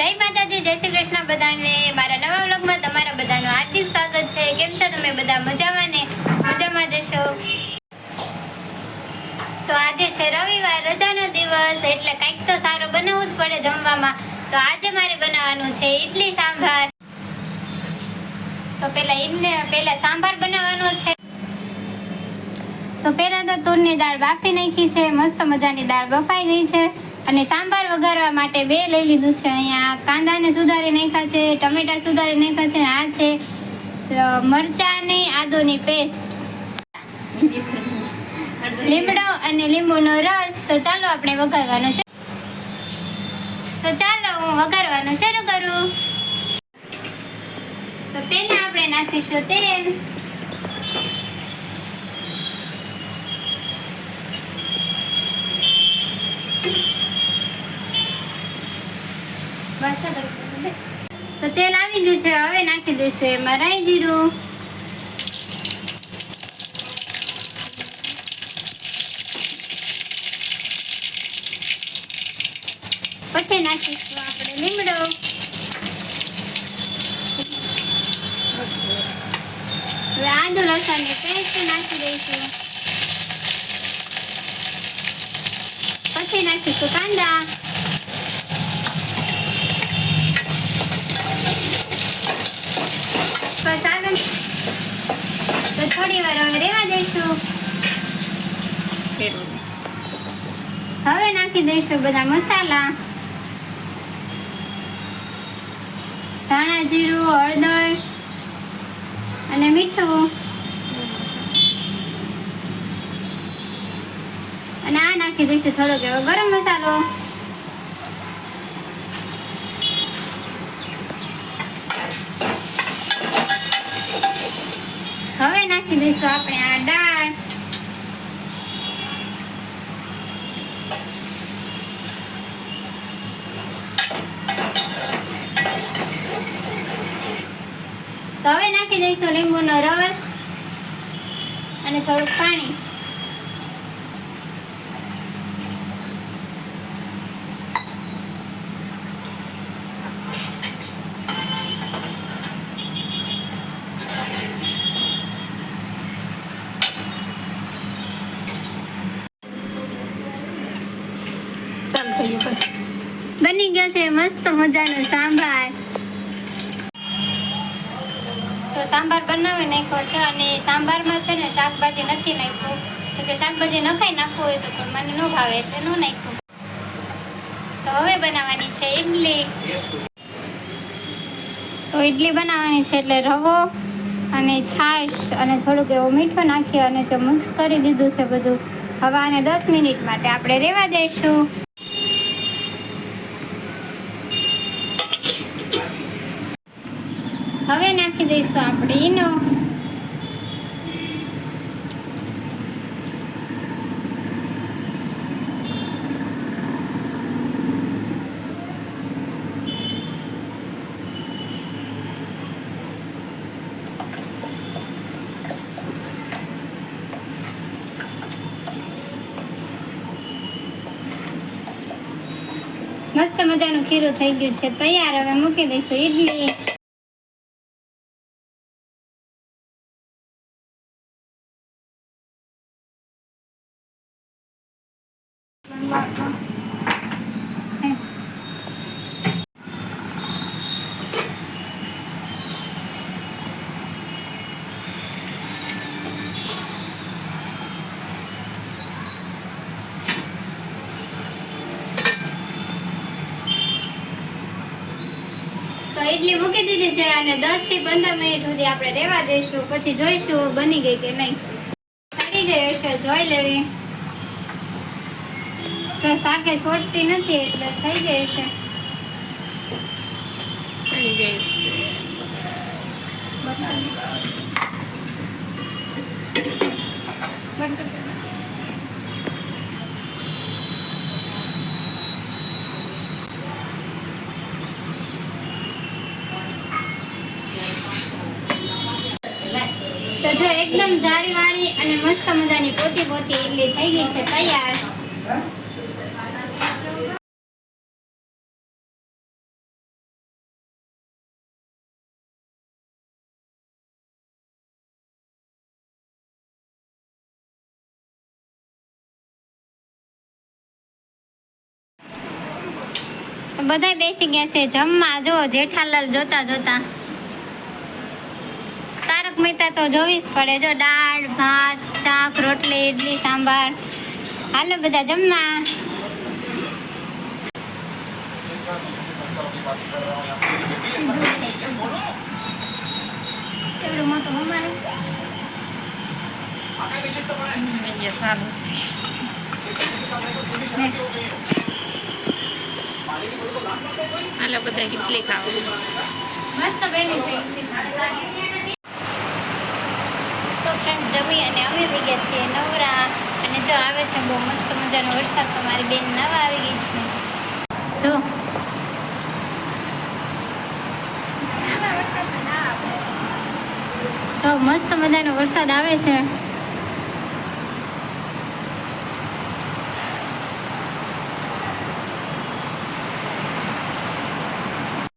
જય માતાજી, જય શ્રી કૃષ્ણ બધાને. મારા નવા વ્લોગમાં તમારા બધાનું હાર્દિક સ્વાગત છે. કેમ છો તમે બધા? મજામાં ને? મજામાં જશો તો આજે છે રવિવાર, રજાનો દિવસ, એટલે કંઈક તો સારું બનાવવું જ પડે જમવામાં. તો આજે મારે બનાવવાનું છે ઈડલી સાંભાર. તો પહેલા ઈડને પહેલા સાંભાર બનાવવાનો છે. તો પહેલાં તો તુરની દાળ બાફી નાખી છે. મસ્ત મજાની દાળ બફાઈ ગઈ છે. અને સાંભાર વઘારવા માટે બે લઈ લીધું છે. અહીંયા કાંદાને સુધારી નાખ્યા છે, ટમેટા સુધારી નાખ્યા છે, આ છે મરચાની આદુની પેસ્ટ. લીમડો અને લીંબુનો રસ. તો ચાલો આપણે વઘારવાનો છે તો ચાલો હું વઘારવાનું શરૂ કરું. તો પહેલા આપણે નાખીશું તેલ. તો તેલ આવી ગયું છે, હવે નાખી દઈશું એમાં રાઈ જીરું. પછી નાખીશું આપણે લીમડો. આદુ લસણની પેસ્ટ નાખી દઈશું. પછી નાખીશું કાંદા બસ આગળ તો થોડી વાર હવે રેવા દઈશું હવે નાખી દઈશું બધા મસાલા. ધાણા જીરું, હળદર અને મીઠું. અને આ નાખી દઈશું થોડોક એવો ગરમ મસાલો. હવે નાખી દઈશું આપણે આ દાળ તો હવે નાખી દઈશું લીંબુનો રસ અને થોડુંક પાણી. બની ગયો છે મસ્ત મજાનો સાંભાર. તો સાંભાર બનાવી નાખ્યો છે અને સાંભારમાં છે ને શાકભાજી નથી નાખ્યું. તો કે શાકભાજી નખાઈ નાખવું હોય તો પણ મને ન ભાવે એટલે ન નાખ્યું. તો હવે બનાવવાની છે ઇડલી તો ઇડલી બનાવવાની છે એટલે રવો અને છાશ અને થોડુંક એવું મીઠું નાખી અને જો મિક્સ કરી દીધું છે બધું હવે આને દસ મિનિટ માટે આપણે રેવા દઈશું હવે નાખી દઈશું મસ્ત મજાનું ખીરું થઈ ગયું છે. તૈયાર હવે મૂકી દઈશું. ઈડલી. ઇડલી મૂકી દીધી છે અને 10 થી 15 મિનિટ સુધી આપણે રહેવા દઈશું, પછી જોઈશું બની ગઈ કે નહીં. સડી ગઈ હશે, જોઈ લેવી. જો શાકે સોટતી નથી એટલે થઈ ગઈ છે દો. તો જો એકદમ જાળી વાળી અને મસ્ત મજાની પોચી પોચી ઇડલી થઈ ગઈ છે તૈયાર. બધા બેસી ગયા છે જમવા. જો જેઠાલાલ જોતા જોતા. તારક મહેતા તો જોવી જ પડે. જો દાળ ભાત શાક રોટલી ઇડલી સાંભાર. હાલો બધા જમવા. મોટું છે બધા ઇડલી ખાઓ. મસ્ત છે તો ફ્રેન્ડ જમી અને અમે થઈ ગયા છીએ નવરા. અને જો આવે છે બહુ મસ્ત મજાનો વરસાદ, તો મારી બેન નવા આવી ગઈ છે. જો, મસ્ત મજાનો વરસાદ આવે છે.